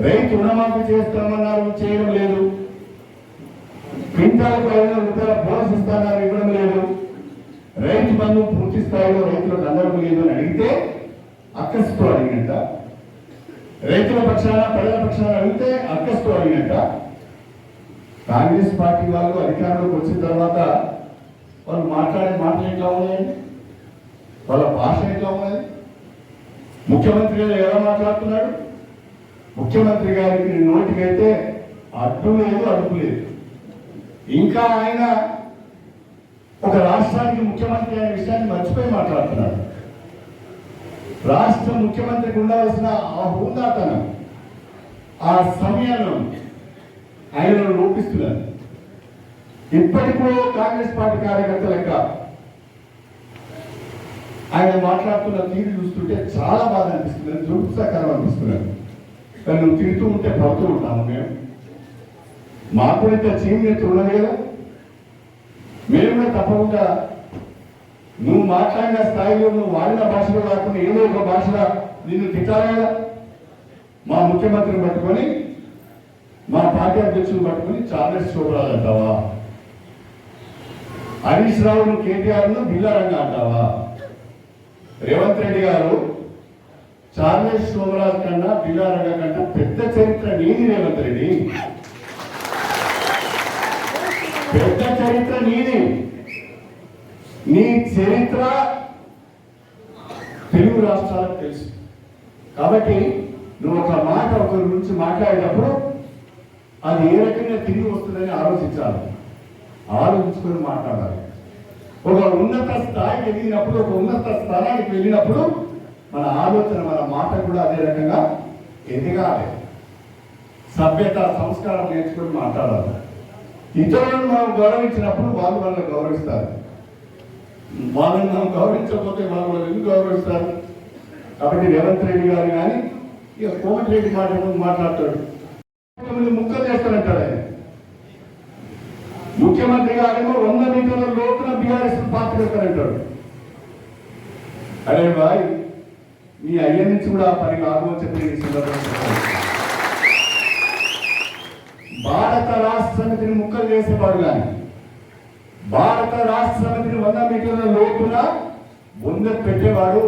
రైతు రుణమాఫీ చేస్తామన్నారు చేయడం లేదు. క్వింటాల్ పదివేల రూపాయల బోనస్ ఇవ్వడం లేదు. రైతు బంధు పూర్తి స్థాయిలో రైతులకు అందడం లేదు అని అడిగితే అక్కస్తో అడిగినట్ట. రైతుల పక్షాన ప్రజల పక్షాన అడిగితే అక్కస్తో అడిగినట్ట. కాంగ్రెస్ పార్టీ వాళ్ళు అధికారంలోకి వచ్చిన తర్వాత వాళ్ళు మాట్లాడే మాటలు ఎట్లా ఉన్నాయండి? వాళ్ళ భాష ఎట్లా ఉన్నది? ముఖ్యమంత్రి గారు ఎలా మాట్లాడుతున్నాడు ముఖ్యమంత్రి గారికి నోటికైతే అడ్డు లేదు అడుగు లేదు. ఇంకా ఆయన ఒక రాష్ట్రానికి ముఖ్యమంత్రి అనే విషయాన్ని మర్చిపోయి మాట్లాడుతున్నారు. రాష్ట్ర ముఖ్యమంత్రికి ఉండవలసిన ఆ హోదాతనం ఆ సమయంలో ఆయన లోపిస్తున్నారు ఇప్పటికూ కాంగ్రెస్ పార్టీ కార్యకర్త లెక్క ఆయన మాట్లాడుతున్న తీరు చూస్తుంటే చాలా బాధ అనిపిస్తుంది దురుత్సాహకరం అనిపిస్తున్నారు కానీ నువ్వు తింటూ ఉంటే పడుతూ ఉంటాము మేము. మాకు కూడా ఇంత చీమ్యత ఉన్నది కదా. మేము కూడా తప్పకుండా నువ్వు మాట్లాడిన స్థాయిలో నువ్వు వాడిన భాషలో కాకుండా ఏదో ఒక భాషలో నిన్ను తిట్టాలి కదా? మా ముఖ్యమంత్రిని పట్టుకొని మా పార్టీ అధ్యక్షులు పట్టుకొని చార్లెస్ చూడాలి అంటావా? హరీష్ రావును కేటీఆర్ను బిల్లారంగా అంటావా? రేవంత్ రెడ్డి గారు చార్లెస్ శోభరాజ్ కన్నా బిల్లారంగ కన్నా పెద్ద చరిత్ర నీది రేవంత్ రెడ్డి. పెద్ద చరిత్ర నీది. నీ చరిత్ర తెలుగు రాష్ట్రాలకు తెలుసు. కాబట్టి నువ్వు ఒక మాట ఒకరి గురించి మాట్లాడేటప్పుడు అది ఏ రకంగా తిరిగి వస్తుందని ఆలోచించాలి. ఆలోచించుకొని మాట్లాడాలి. ఒక ఉన్నత స్థాయికి వెళ్ళినప్పుడు ఒక ఉన్నత స్థానానికి వెళ్ళినప్పుడు మన ఆలోచన మన మాట కూడా అదే రకంగా ఎదగాలి. సభ్యత సంస్కారం నేర్చుకొని మాట్లాడాలి. ఇతరులను మనం గౌరవించినప్పుడు వాళ్ళు మనల్ని గౌరవిస్తారు. వాళ్ళని మనం గౌరవించకపోతే వాళ్ళు మనం ఎందుకు గౌరవిస్తారు? కాబట్టి రేవంత్ రెడ్డి గారు కానీ ఇక కోమటి రెడ్డి మాట ముందు మాట్లాడతాడు? తొమ్మిది ముక్కలు చేస్తారంటాడు ఆయన. ముఖ్యమంత్రి గారేమో వంద మీటర్ల లోపల బీఆర్ఎస్ పార్టీ చేస్తానంటాడు అరే బాయ్ మీ అయ్య నుంచి కూడా ఆ పని కాదు అని చెప్పి ఈ సందర్భంగా భారత రాష్ట్ర సమితిని ముక్కలు చేసేవాడు కానీ భారత రాష్ట్ర సమితిని వంద మీటర్ల లోపున వంద పెట్టేవాడు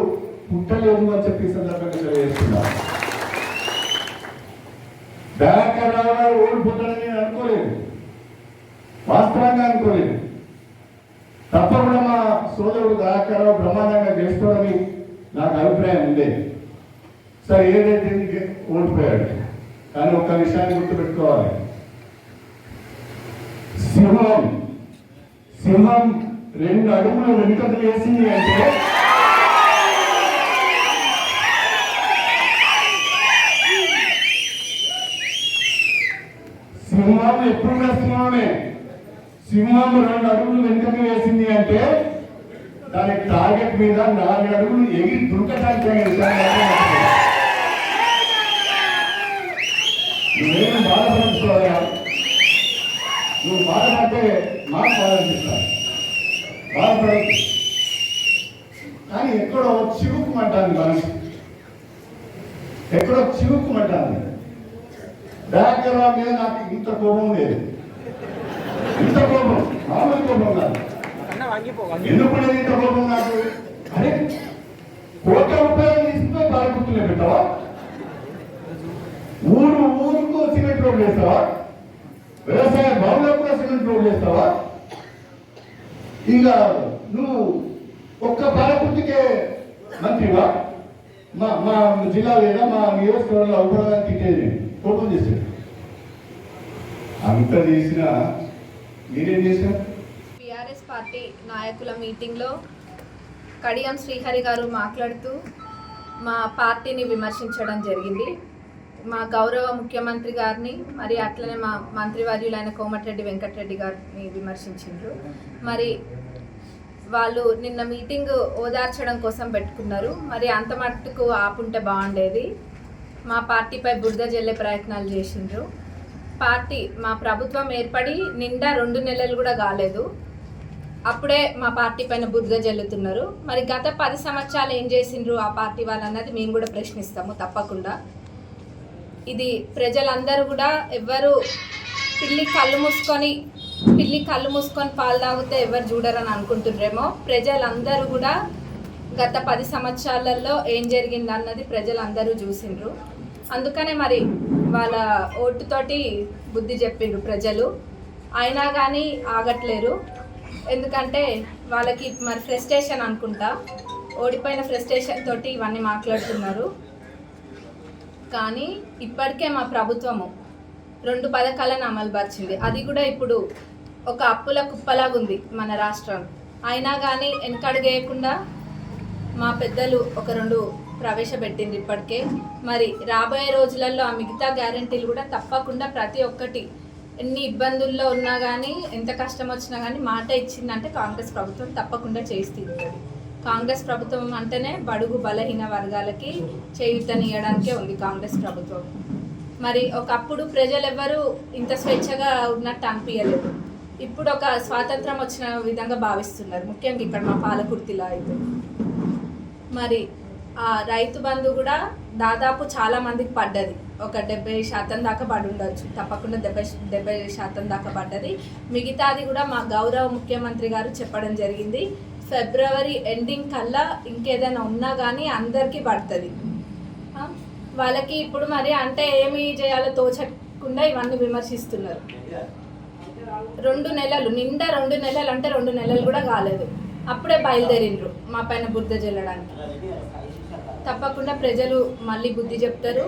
పుట్టలేదు అని చెప్పి సందర్భంగా తెలియజేస్తున్నారు. దయాకర్ రావు గారు ఓడిపోతాడని నేను అనుకోలేదు. వాస్తవంగా అనుకోలేదు. తప్పకుండా మా సోదరుడు దయాకర్ రావు బ్రహ్మాండంగా చేస్తాడని నాకు అభిప్రాయం ఉండేది సరే ఏదైతే నీకు ఓడిపోయాడు కానీ ఒక్క విషయాన్ని గుర్తుపెట్టుకోవాలి. సింహం సింహం రెండు అడుగులు వెనుకకు వేసింది అంటే సింహం ఎప్పుడు కూడా సింహమే సింహం రెండు అడుగులు వెనుకకు వేసింది అంటే దాని టార్గెట్ మీద నాలుగు అడుగులు ఎగిరి దుర్గటానికి నువ్వేం బాధపడుకోవాలా నువ్వు బాధపడితే మాకు బాధ అనిపిస్తాను బాధపడదు కానీ ఎక్కడో చివుకుమంటాను మనసు ఎక్కడో చివుకుమంటాను డాక్టర్ మీద నాకు ఇంత కోపం లేదు. ఇంత కోపం మామూలు కోపం కాదు. ఎందుకు ఇంత కోపం నాకు? అరే కోట్ల రూపాయలు తీసుకుని పెట్టావా? ఊరు ఊరుకు సిమెంట్ రోడ్ వేస్తావా? వ్యవసాయ భవనంలో కూడా సిమెంట్ రోడ్ చేస్తావా ఇంకా నువ్వు ఒక్క పాలకుర్తికే మంత్రివా? మా మా జిల్లా లేదా మా నియోజకవర్గంలో అవపడాలని తిట్టేది. కోపం చేశాడు. అంత చేసినా మీరేం చేశారు పార్టీ నాయకుల మీటింగ్లో కడియం శ్రీహరి గారు మాట్లాడుతూ మా పార్టీని విమర్శించడం జరిగింది. మా గౌరవ ముఖ్యమంత్రి గారిని మరి అట్లనే మా మంత్రివర్యులైన కోమటిరెడ్డి వెంకటరెడ్డి గారిని విమర్శించారు మరి వాళ్ళు నిన్న మీటింగ్ ఓదార్చడం కోసం పెట్టుకున్నారు. మరి అంత మట్టుకు ఆపుంటే బాగుండేది. మా పార్టీపై బురద జల్లే ప్రయత్నాలు చేసిండ్రు. పార్టీ మా ప్రభుత్వం ఏర్పడి నిండా రెండు నెలలు కూడా కాలేదు. అప్పుడే మా పార్టీ పైన బురద జల్లుతున్నారు. మరి గత పది సంవత్సరాలు ఏం చేసిండ్రు ఆ పార్టీ వాళ్ళు అన్నది మేము కూడా ప్రశ్నిస్తాము తప్పకుండా. ఇది ప్రజలందరూ కూడా ఎవ్వరు పిల్లి కళ్ళు మూసుకొని పిల్లి కళ్ళు మూసుకొని పాలు తాగితే ఎవరు చూడరని అనుకుంటుండ్రేమో ప్రజలందరూ కూడా గత పది సంవత్సరాలలో ఏం జరిగింది అన్నది ప్రజలందరూ చూసిండ్రు. అందుకనే మరి వాళ్ళ ఓటుతోటి బుద్ధి చెప్పిండ్రు ప్రజలు. అయినా కానీ ఆగట్లేరు. ఎందుకంటే వాళ్ళకి మరి ఫ్రస్ట్రేషన్ అనుకుంటా. ఓడిపోయిన ఫ్రస్ట్రేషన్ తోటి ఇవన్నీ మాట్లాడుతున్నారు. కానీ ఇప్పటికే మా ప్రభుత్వము రెండు పథకాలను అమలుపరిచింది. అది కూడా ఇప్పుడు ఒక అప్పుల కుప్పలాగా ఉంది మన రాష్ట్రం. అయినా కానీ వెనకడుగేయకుండా మా పెద్దలు ఒక రెండు ప్రవేశపెట్టింది ఇప్పటికే. మరి రాబోయే రోజులలో ఆ మిగతా గ్యారంటీలు కూడా తప్పకుండా ప్రతి ఒక్కటి ఎన్ని ఇబ్బందుల్లో ఉన్నా కానీ ఎంత కష్టం వచ్చినా కానీ మాట ఇచ్చిందంటే కాంగ్రెస్ ప్రభుత్వం తప్పకుండా చేసి తీరుతుంది. కాంగ్రెస్ ప్రభుత్వం అంటేనే బడుగు బలహీన వర్గాలకి చేయుతనియడానికే ఉంది కాంగ్రెస్ ప్రభుత్వం. మరి ఒకప్పుడు ప్రజలు ఎవ్వరూ ఇంత స్వేచ్ఛగా ఉన్నట్టు అనిపించలేదు ఇప్పుడు ఒక స్వాతంత్రం వచ్చిన విధంగా భావిస్తున్నారు. ముఖ్యంగా ఇక్కడ మా పాలకుర్తిలో అయితే. మరి రైతు బంధు కూడా దాదాపు చాలా మందికి పడ్డది. ఒక డెబ్బై శాతం దాకా పడి ఉండొచ్చు. తప్పకుండా డెబ్బై డెబ్బై శాతం దాకా పడ్డది. మిగతాది కూడా మా గౌరవ ముఖ్యమంత్రి గారు చెప్పడం జరిగింది. ఫిబ్రవరి ఎండింగ్ కల్లా ఇంకేదైనా ఉన్నా కానీ అందరికీ పడుతుంది. వాళ్ళకి ఇప్పుడు మరి అంటే ఏమి చేయాలో తోచకుండా ఇవన్నీ విమర్శిస్తున్నారు. రెండు నెలలు నిండా రెండు నెలలు అంటే రెండు నెలలు కూడా కాలేదు. అప్పుడే బయలుదేరిండ్రు మా పైన బుద్ధ జల్లడానికి. తప్పకుండా ప్రజలు మళ్ళీ బుద్ధి చెప్తారు.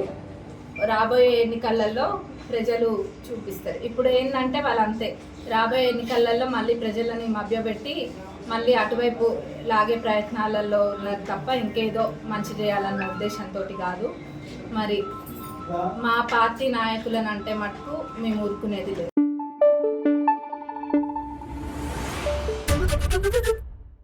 రాబోయే ఎన్నికలలో ప్రజలు చూపిస్తారు. ఇప్పుడు ఏంటంటే వాళ్ళు అంతే రాబోయే ఎన్నికలలో మళ్ళీ ప్రజలని మభ్యపెట్టి మళ్ళీ అటువైపు లాగే ప్రయత్నాలలో ఉన్నది తప్ప ఇంకేదో మంచి చేయాలన్న ఉద్దేశంతో కాదు. మరి మా పార్టీ నాయకులను అంటే మటుకు మేము ఊరుకునేది లేదు.